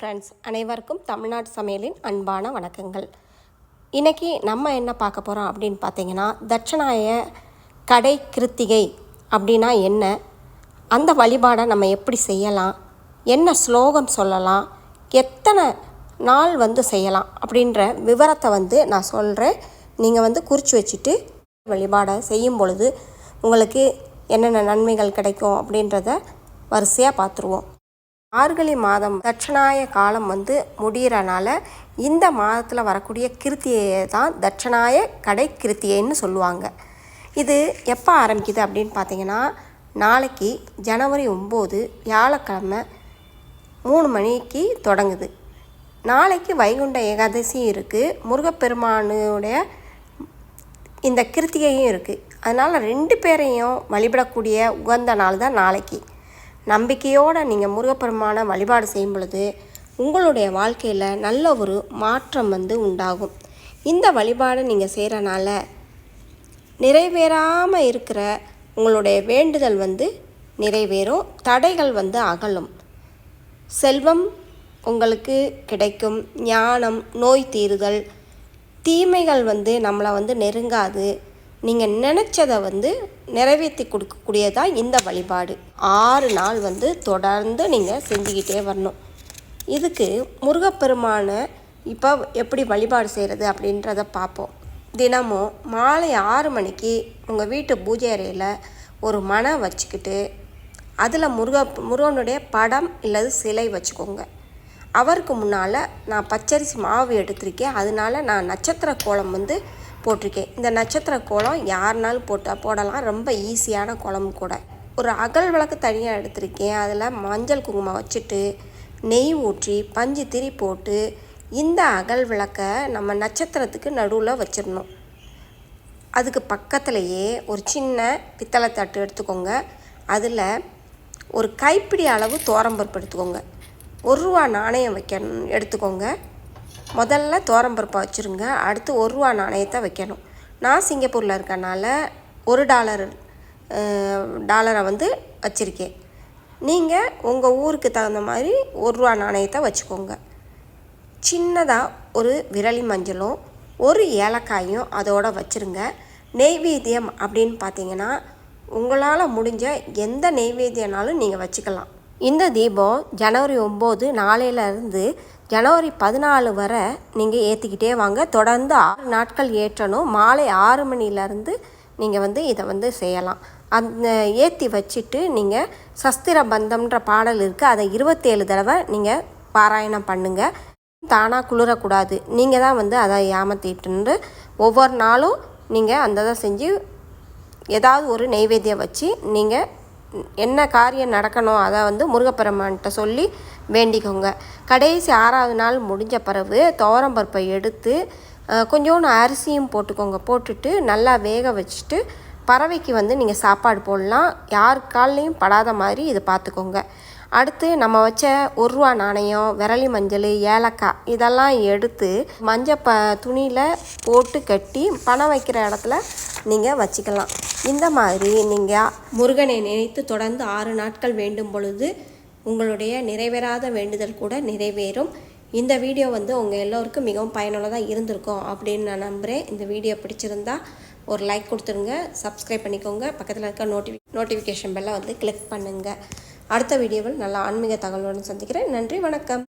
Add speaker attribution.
Speaker 1: Friends அனைவருக்கும் தமிழ்நாடு சமையலின் அன்பான வணக்கங்கள். இன்றைக்கி நம்ம என்ன பார்க்க போகிறோம் அப்படின்னு பார்த்தீங்கன்னா தட்சணாய கடை கிருத்திகை அப்படின்னா என்ன? அந்த வழிபாடை நம்ம எப்படி செய்யலாம்? என்ன ஸ்லோகம் சொல்லலாம்? எத்தனை நாள் வந்து செய்யலாம்? அப்படின்ற விவரத்தை வந்து நான் சொல்கிறேன் நீங்கள் வந்து குறித்து வச்சுட்டு வழிபாடை செய்யும் பொழுது உங்களுக்கு என்னென்ன நன்மைகள் கிடைக்கும் அப்படின்றத வரிசையாக பார்த்துருவோம். மார்கழி மாதம் தட்சணாய காலம் வந்து முடிகிறனால இந்த மாதத்தில் வரக்கூடிய கிருத்தியை தான் தட்சணாய கடை கிருத்தியைன்னு சொல்லுவாங்க. இது எப்போ ஆரம்பிக்குது அப்படின்னு பார்த்தீங்கன்னா நாளைக்கு ஜனவரி ஒம்பது வியாழக்கிழமை மூணு மணிக்கு தொடங்குது. நாளைக்கு வைகுண்ட ஏகாதசி இருக்குது முருகப்பெருமானுடைய இந்த கிருத்திகையும் இருக்குது அதனால் ரெண்டு பேரையும் வழிபடக்கூடிய உகந்த நாள் தான் நாளைக்கு. நம்பிக்கையோடு நீங்கள் முருகப்பெருமான வழிபாடு செய்யும் பொழுது உங்களுடைய வாழ்க்கையில் நல்ல ஒரு மாற்றம் வந்து உண்டாகும். இந்த வழிபாடு நீங்கள் செய்கிறனால நிறைவேறாமல் இருக்கிற உங்களுடைய வேண்டுதல் வந்து நிறைவேறும் தடைகள் வந்து அகலும். செல்வம் உங்களுக்கு கிடைக்கும் ஞானம் நோய் தீருதல் தீமைகள் வந்து நம்மளை வந்து நெருங்காது. நீங்கள் நினச்சதை வந்து நிறைவேற்றி கொடுக்கக்கூடியதாக இந்த வழிபாடு. ஆறு நாள் வந்து தொடர்ந்து நீங்கள் செஞ்சுக்கிட்டே வரணும். இதுக்கு முருகப்பெருமானை இப்போ எப்படி வழிபாடு செய்கிறது அப்படின்றத பார்ப்போம். தினமும் மாலை ஆறு மணிக்கு உங்கள் வீட்டு பூஜை அறையில் ஒரு மனம் வச்சுக்கிட்டு அதில் முருக முருகனுடைய படம் இல்லது சிலை வச்சுக்கோங்க. அவருக்கு முன்னால் நான் பச்சரிசி மாவு எடுத்திருக்கேன். அதனால நான் நட்சத்திர கோலம் வந்து போட்டிருக்கேன். இந்த நட்சத்திர கோலம் யாருனாலும் போட்டால் போடலாம். ரொம்ப ஈஸியான குளம் கூட. ஒரு அகல் விளக்கு தனியாக எடுத்திருக்கேன். அதில் மஞ்சள் குங்குமம் வச்சுட்டு நெய் ஊற்றி பஞ்சு திரி போட்டு இந்த அகல் விளக்கை நம்ம நட்சத்திரத்துக்கு நடுவில் வச்சிடணும். அதுக்கு பக்கத்துலேயே ஒரு சின்ன பித்தளை தட்டு எடுத்துக்கோங்க. அதில் ஒரு கைப்பிடி அளவு தோரம்பருப்பு எடுத்துக்கோங்க. ஒரு ரூபா நாணயம் வைக்கணும் எடுத்துக்கோங்க. முதல்ல தோரம்பருப்பை வச்சுருங்க. அடுத்து ஒரு ரூபா நாணயத்தை வைக்கணும். நான் சிங்கப்பூரில் இருக்கனால ஒரு டாலர் டாலரை வந்து வச்சுருக்கேன். நீங்கள் உங்கள் ஊருக்கு தகுந்த மாதிரி ஒரு ரூபா நாணயத்தை வச்சுக்கோங்க. சின்னதாக ஒரு விரலி மஞ்சளும் ஒரு ஏலக்காயும் அதோடு வச்சுருங்க. நெய்வேத்தியம் அப்படின்னு பார்த்தீங்கன்னா உங்களால் முடிஞ்ச எந்த நெய்வேத்தியனாலும் நீங்கள் வச்சுக்கலாம். இந்த தீபம் ஜனவரி ஒம்பது நாளையிலேருந்து ஜனவரி பதினாலு வரை நீங்கள் ஏற்றிக்கிட்டே வாங்க. தொடர்ந்து ஆறு நாட்கள் ஏற்றணும். மாலை ஆறு மணிலேருந்து நீங்கள் வந்து இதை வந்து செய்யலாம். அந்த ஏற்றி வச்சுட்டு நீங்கள் சஸ்திர பந்தம்ன்ற பாடல் இருக்குது அதை இருபத்தேழு தடவை நீங்கள் பாராயணம் பண்ணுங்கள் தானாக குளிரக்கூடாது. நீங்கள் தான் வந்து அதை ஏமாற்றிட்டு ஒவ்வொரு நாளும் நீங்கள் அந்த இதை செஞ்சு ஏதாவது ஒரு நெய்வேத்தியம் வச்சு நீங்கள் என்ன காரியம் நடக்கணும் அதை வந்து முருகப்பெருமான்கிட்ட சொல்லி வேண்டிக்கோங்க. கடைசி ஆறாவது நாள் முடிஞ்ச பிறகு துவரம்பருப்பை எடுத்து கொஞ்சோண்டு அரிசியும் போட்டுக்கோங்க. போட்டுட்டு நல்லா வேக வச்சுட்டு பறவைக்கு வந்து நீங்கள் சாப்பாடு போடலாம். யார் கால்லையும் படாத மாதிரி இதை பார்த்துக்கோங்க. அடுத்து நம்ம வச்ச ஒரு ரூபா நாணயம் விரலி மஞ்சள் ஏலக்காய் இதெல்லாம் எடுத்து மஞ்சள் ப துணியில் போட்டு கட்டி பணம் வைக்கிற இடத்துல நீங்கள் வச்சுக்கலாம். இந்த மாதிரி நீங்கள் முருகனை நினைத்து தொடர்ந்து ஆறு நாட்கள் வேண்டும் பொழுது உங்களுடைய நிறைவேறாத வேண்டுதல் கூட நிறைவேறும். இந்த வீடியோ வந்து உங்கள் எல்லோருக்கும் மிகவும் பயனுள்ளதாக இருந்திருக்கும் அப்படின்னு நான் நம்புகிறேன் இந்த வீடியோ பிடிச்சிருந்தா ஒரு லைக் கொடுத்துருங்க சப்ஸ்கிரைப் பண்ணிக்கோங்க. பக்கத்தில் இருக்க நோட்டிஃபி நோட்டிஃபிகேஷன் பெல்லை வந்து கிளிக் பண்ணுங்கள் அடுத்த வீடியோவில் நல்ல ஆன்மீக தகவலுடன் சந்திக்கிறேன். நன்றி வணக்கம்.